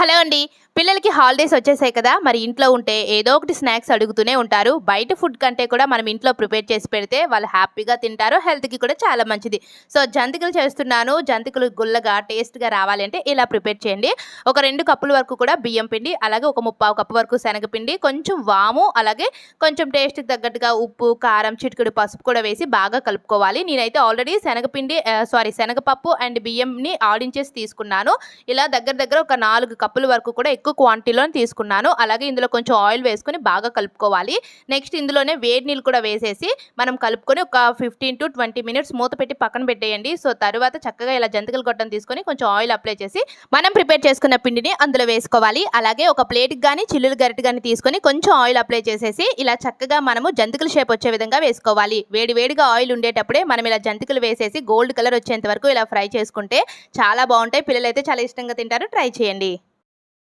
Hello అండి పిల్లలకి holidays వచ్చేసాయి కదా మరి ఇంట్లో ఉంటే ఏదో ఒకటి స్నాక్స్ అడుగుతూనే ఉంటారు. బయట ఫుడ్ కంటే కూడా మనం ఇంట్లో ప్రిపేర్ చేసి పెడితే వాళ్ళు హ్యాపీగా తింటారు హెల్త్కి కూడా చాలా మంచిది. సో జంతికలు చేస్తున్నాను. జంతికలు గుల్లగా టేస్ట్గా రావాలంటే ఇలా ప్రిపేర్ చేయండి. ఒక రెండు కప్పుల వరకు కూడా బియ్యం పిండి అలాగే ఒక ముప్పావు కప్పు వరకు శనగపిండి కొంచెం వాము అలాగే కొంచెం టేస్ట్కి తగ్గట్టుగా ఉప్పు కారం చిటికెడు పసుపు కూడా వేసి బాగా కలుపుకోవాలి. నేనైతే ఆల్రెడీ శనగపిండి సారీ శనగపప్పు అండ్ బియ్యంని ఆడించేసి తీసుకున్నాను. ఇలా దగ్గర దగ్గర ఒక నాలుగు కప్పుల వరకు కూడా ఎక్కువ క్వాంటిటీలో తీసుకున్నాను. అలాగే ఇందులో కొంచెం ఆయిల్ వేసుకొని బాగా కలుపుకోవాలి. నెక్స్ట్ ఇందులోనే వేడి నీళ్ళు కూడా వేసేసి మనం కలుపుకొని ఒక ఫిఫ్టీన్ టు ట్వంటీ మినిట్స్ మూత పెట్టి పక్కన పెట్టేయండి. సో తర్వాత చక్కగా ఇలా జంతికలు గొట్టం తీసుకొని కొంచెం ఆయిల్ అప్లై చేసి మనం ప్రిపేర్ చేసుకున్న పిండిని అందులో వేసుకోవాలి. అలాగే ఒక ప్లేట్కి కానీ చిల్లులు గరిట కానీ తీసుకొని కొంచెం ఆయిల్ అప్లై చేసేసి ఇలా చక్కగా మనము జంతికల షేప్ వచ్చే విధంగా వేసుకోవాలి. వేడి వేడిగా ఆయిల్ ఉండేటప్పుడే మనం ఇలా జంతికలు వేసేసి గోల్డ్ కలర్ వచ్చేంత వరకు ఇలా ఫ్రై చేసుకుంటే చాలా బాగుంటాయి. పిల్లలు అయితే చాలా ఇష్టంగా తింటారు. ట్రై చేయండి.